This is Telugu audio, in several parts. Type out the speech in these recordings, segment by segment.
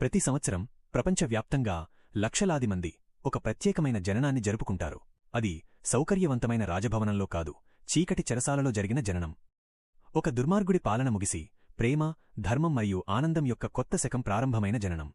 ప్రతి సంవత్సరం ప్రపంచవ్యాప్తంగా లక్షలాది మంది ఒక ప్రత్యేకమైన జననాన్ని జరుపుకుంటారు. అది సౌకర్యవంతమైన రాజభవనంలో కాదు చీకటి చెరసాలలో జరిగిన జననం. ఒక దుర్మార్గుడి పాలన ముగిసి ప్రేమ ధర్మం మరియు ఆనందం యొక్క కొత్త శకం ప్రారంభమైన జననం.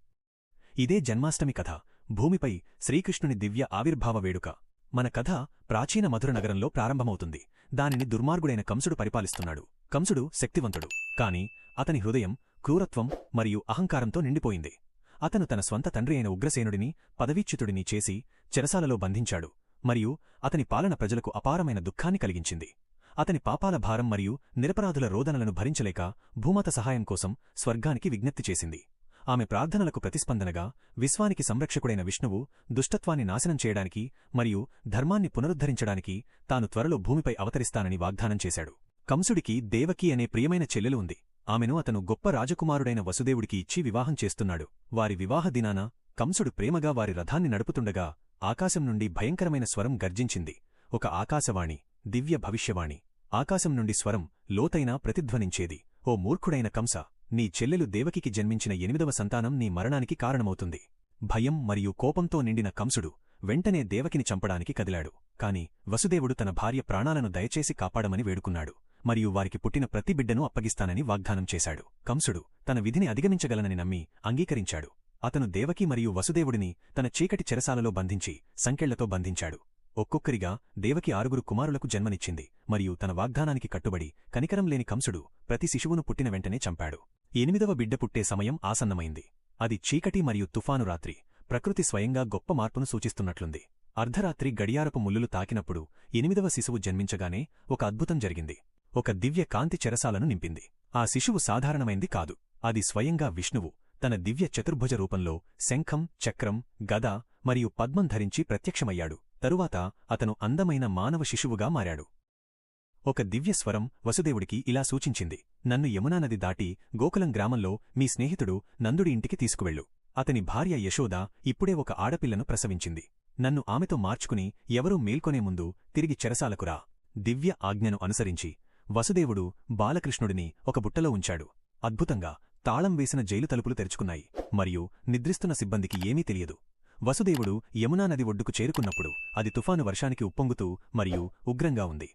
ఇదే జన్మాష్టమి కథ. భూమిపై శ్రీకృష్ణుని దివ్య ఆవిర్భావ వేడుక. మన కథ ప్రాచీన మధుర నగరంలో ప్రారంభమవుతుంది. దానిని దుర్మార్గుడైన కంసుడు పరిపాలిస్తున్నాడు. కంసుడు శక్తివంతుడు. కాని అతని హృదయం క్రూరత్వం మరియు అహంకారంతో నిండిపోయింది. అతను తన స్వంత తండ్రి అయిన ఉగ్రసేనుడిని పదవీచ్యుతుడిని చేసి చెరసాలలో బంధించాడు మరియు అతని పాలన ప్రజలకు అపారమైన దుఃఖాన్ని కలిగించింది. అతని పాపాల భారం మరియు నిరపరాధుల రోదనలను భరించలేక భూమత సహాయం కోసం స్వర్గానికి విజ్ఞప్తి చేసింది. ఆమె ప్రార్థనలకు ప్రతిస్పందనగా విశ్వానికి సంరక్షకుడైన విష్ణువు దుష్టత్వాన్ని నాశనం చేయడానికి మరియు ధర్మాన్ని పునరుద్ధరించడానికి తాను త్వరలో భూమిపై అవతరిస్తానని వాగ్దానం చేశాడు. కంసుడికి దేవకీ అనే ప్రియమైన చెల్లెలు ఉంది. ఆమెను అతను గొప్ప రాజకుమారుడైన వసుదేవుడికి ఇచ్చి వివాహం చేస్తున్నాడు. వారి వివాహ దినాన కంసుడు ప్రేమగా వారి రథాన్ని నడుపుతుండగా ఆకాశం నుండి భయంకరమైన స్వరం గర్జించింది. ఒక ఆకాశవాణి దివ్య భవిష్యవాణి. ఆకాశం నుండి స్వరం లోతైనా ప్రతిధ్వనించేది. ఓ మూర్ఖుడైన కంస నీ చెల్లెలు దేవకికి జన్మించిన ఎనిమిదవ సంతానం నీ మరణానికి కారణమవుతుంది. భయం మరియు కోపంతో నిండిన కంసుడు వెంటనే దేవకిని చంపడానికి కదిలాడు. కాని వసుదేవుడు తన భార్య ప్రాణాలను దయచేసి కాపాడమని వేడుకున్నాడు. మరియు వారికి పుట్టిన ప్రతి బిడ్డను అప్పగిస్తానని వాగ్దానం చేశాడు. కంసుడు తన విధిని అధిగమించగలనని నమ్మి అంగీకరించాడు. అతను దేవకి మరియు వసుదేవుడిని తన చీకటి చెరసాలలో బంధించి సంకెళ్ళతో బంధించాడు. ఒక్కొక్కరిగా దేవకి ఆరుగురు కుమారులకు జన్మనిచ్చింది మరియు తన వాగ్దానానికి కట్టుబడి కనికరం లేని కంసుడు ప్రతి శిశువును పుట్టిన వెంటనే చంపాడు. ఎనిమిదవ బిడ్డ పుట్టే సమయం ఆసన్నమైంది. అది చీకటి మరియు తుఫాను రాత్రి ప్రకృతి స్వయంగా గొప్ప మార్పును సూచిస్తున్నట్లుంది. అర్ధరాత్రి గడియారపు ముల్లులు తాకినప్పుడు ఎనిమిదవ శిశువు జన్మించగానే ఒక అద్భుతం జరిగింది. ఒక దివ్య కాంతి చెరసాలను నింపింది. ఆ శిశువు సాధారణమైంది కాదు. అది స్వయంగా విష్ణువు తన దివ్య చతుర్భుజ రూపంలో శంఖం చక్రం గద మరియు పద్మం ధరించి ప్రత్యక్షమయ్యాడు. తరువాత అతను అందమైన మానవ శిశువుగా మారాడు. ఒక దివ్యస్వరం వసుదేవుడికి ఇలా సూచించింది. నన్ను యమునానది దాటి గోకులం గ్రామంలో మీ స్నేహితుడు నందుడి ఇంటికి తీసుకువెళ్ళు. అతని భార్య యశోద ఇప్పుడే ఒక ఆడపిల్లను ప్రసవించింది. నన్ను ఆమెతో మార్చుకుని ఎవరూ మేల్కొనే ముందు తిరిగి చెరసాలకురా దివ్య ఆజ్ఞను అనుసరించి వసుదేవుడు బాలకృష్ణుడిని ఒక బుట్టలో ఉంచాడు. అద్భుతంగా తాళం వేసిన జైలు తలుపులు తెరుచుకున్నాయి మరియు నిద్రిస్తున్న సిబ్బందికి ఏమీ తెలియదు. వసుదేవుడు యమునా నది ఒడ్డుకు చేరుకున్నప్పుడు అది తుఫాను వర్షానికి ఉప్పొంగుతూ మరియు ఉగ్రంగా ఉంది.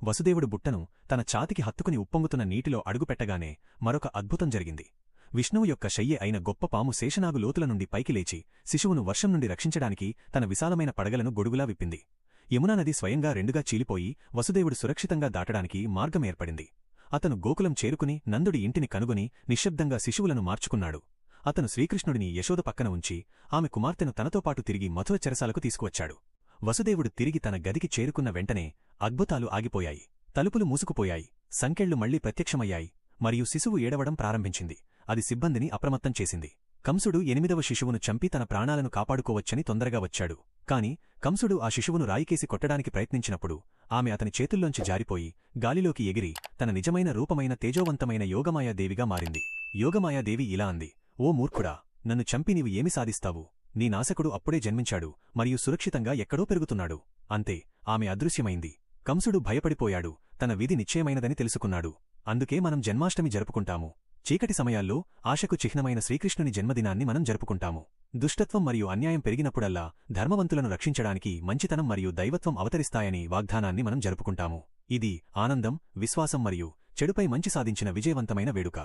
వసుదేవుడు బుట్టను తన ఛాతికి హత్తుకుని ఉప్పొంగుతున్న నీటిలో అడుగుపెట్టగానే మరొక అద్భుతం జరిగింది. విష్ణువు యొక్క శయ్య అయిన గొప్ప పాము శేషనాగు లోతుల నుండి పైకి లేచి శిశువును వర్షం నుండి రక్షించడానికి తన విశాలమైన పడగలను గొడుగులా విప్పింది. యమునా నది స్వయంగా రెండుగా చీలిపోయి వసుదేవుడు సురక్షితంగా దాటడానికి మార్గం ఏర్పడింది. అతను గోకులం చేరుకుని నందుడి ఇంటిని కనుగొని నిశ్శబ్దంగా శిశువులను మార్చుకున్నాడు. అతను శ్రీకృష్ణుడిని యశోద పక్కన ఉంచి ఆమె కుమార్తెను తనతో పాటు తిరిగి మధుర చెరసాలకు తీసుకువచ్చాడు. వసుదేవుడు తిరిగి తన గదికి చేరుకున్న వెంటనే అద్భుతాలు ఆగిపోయాయి. తలుపులు మూసుకుపోయాయి. సంకెళ్ళు మళ్ళీ ప్రత్యక్షమయ్యాయి. మరియు శిశువు ఏడవడం ప్రారంభించింది. అది సిబ్బందిని అప్రమత్తం చేసింది. కంసుడు ఎనిమిదవ శిశువును చంపి తన ప్రాణాలను కాపాడుకోవచ్చని తొందరగా వచ్చాడు. కాని కంసుడు ఆ శిశువును రాయికేసి కొట్టడానికి ప్రయత్నించినప్పుడు ఆమె అతని చేతుల్లోంచి జారిపోయి గాలిలోకి ఎగిరి తన నిజమైన రూపమైన తేజోవంతమైన యోగమాయాదేవిగా మారింది. యోగమాయాదేవి ఇలా అంది ఓ మూర్ఖుడా నన్ను చంపి నీవు ఏమి సాధిస్తావు? నీ నాశకుడు అప్పుడే జన్మించాడు మరియు సురక్షితంగా ఎక్కడో పెరుగుతున్నాడు. అంతే ఆమె అదృశ్యమైంది. కంసుడు భయపడిపోయాడు తన విధి నిశ్చయమైనదని తెలుసుకున్నాడు. అందుకే మనం జన్మాష్టమి జరుపుకుంటాము. చీకటి సమయాల్లో ఆశకు చిహ్నమైన శ్రీకృష్ణుని జన్మదినాన్ని మనం జరుపుకుంటాము. దుష్టత్వం మరియు అన్యాయం పెరిగినప్పుడల్లా ధర్మవంతులను రక్షించడానికి మంచితనం మరియు దైవత్వం అవతరిస్తాయని వాగ్దానాన్ని మనం జరుపుకుంటాము. ఇది ఆనందం విశ్వాసం మరియు చెడుపై మంచి సాధించిన విజయవంతమైన వేడుక.